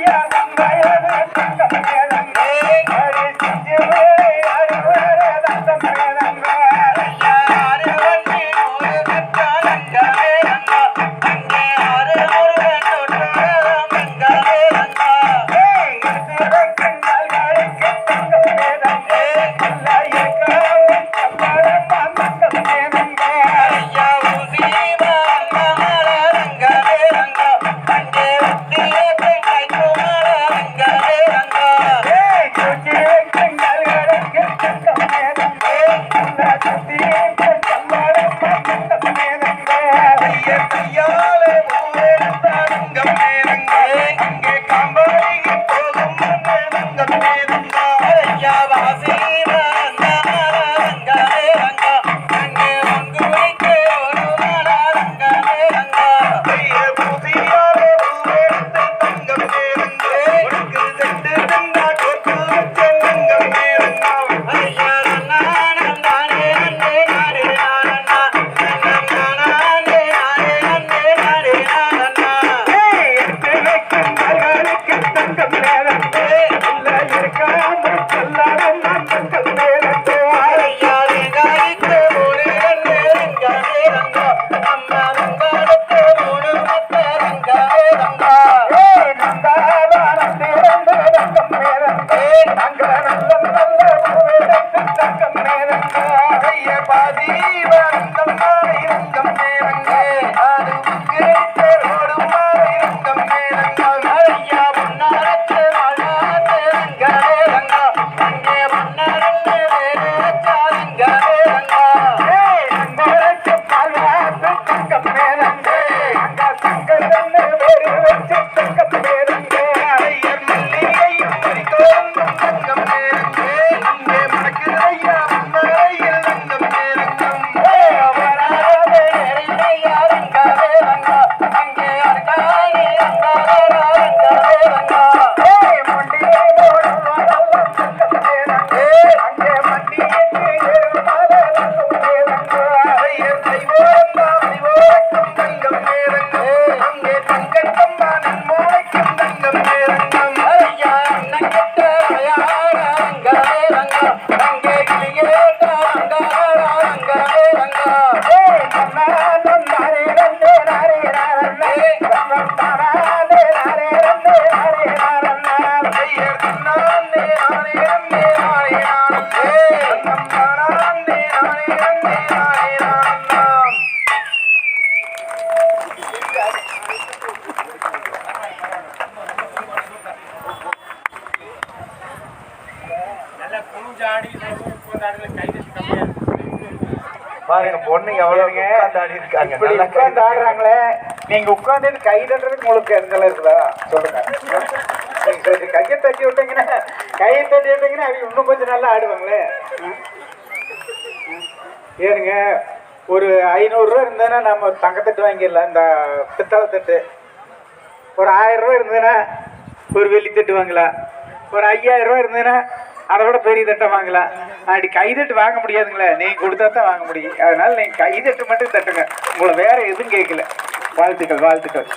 yeah. பாதி வந்தம் இருந்தம் நேரங்கள் பாருங்க பொண்ணு எவ்வளவு உட்கார்ந்தாடி இருக்காங்க. இப்படி உட்கார்ந்து ஆடுறாங்களே நீங்க உட்கார்ந்துட்டு கை தட்டுறதுக்கு உங்களுக்கு எந்த இருக்குதா சொல்லுங்க. கையை தட்டி விட்டீங்கன்னா கையை தட்டி விட்டீங்கன்னா அவங்க இன்னும் கொஞ்சம் நல்லா ஆடுவாங்களே. ஏனுங்க ஒரு ஐநூறுரூவா இருந்ததுன்னா நம்ம தங்கத்தட்டு வாங்கிடலாம். இந்த பித்தளை தட்டு. ஒரு ஆயிரம் ரூபா இருந்ததுன்னா ஒரு வெள்ளி தட்டு வாங்கலாம். ஒரு ஐயாயிரம் ரூபா இருந்ததுன்னா அதை விட பெரிய தட்டை வாங்கலாம். அப்படி கைதட்டு வாங்க முடியாதுங்களே. நீங்க கொடுத்தா தான் வாங்க முடியும். அதனால நீங்க கைதட்டு மட்டும் தட்டுங்க. உங்களை வேற எதுவும் கேட்கல. வாழ்த்துக்கள் வாழ்த்துக்கள்.